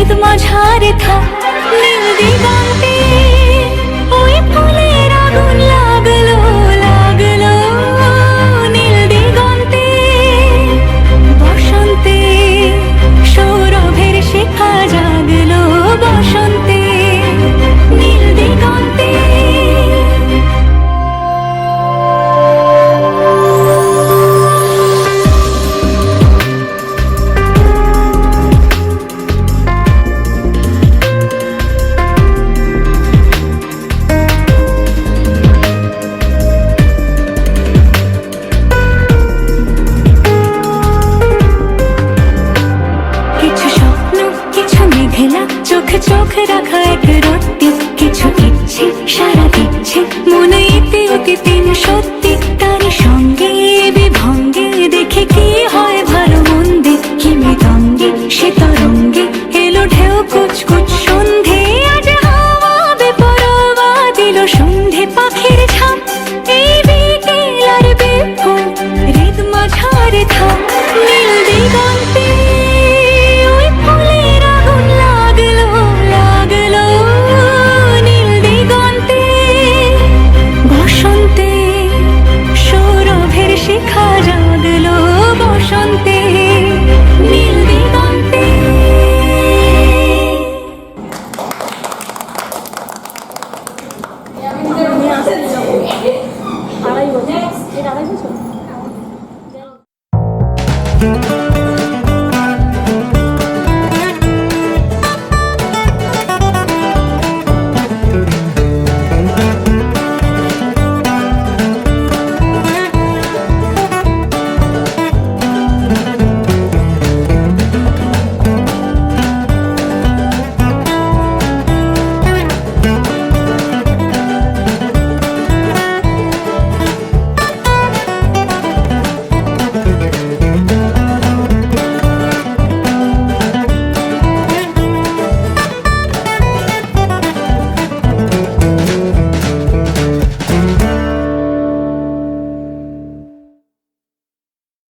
হৃদ মাঝারে চোখে রাখা এক রত্তি কিছু ইচ্ছে, সারা দিচ্ছে। মনে ইতি অতি তিন সত্যি, তার সঙ্গে বিভঙ্গে দেখে কি হয় ভালো মন্দে? কি মৃদঙ্গে সে তরঙ্গে এলো ঢেউ, কুচকুচ সন্ধে। আজ হাওয়া বেপরোয়া দিল সন্ধে পাখির ঝাঁক এই বিকেল আর বিপুল হৃদ মাঝারে থাক নীল দিগন্তে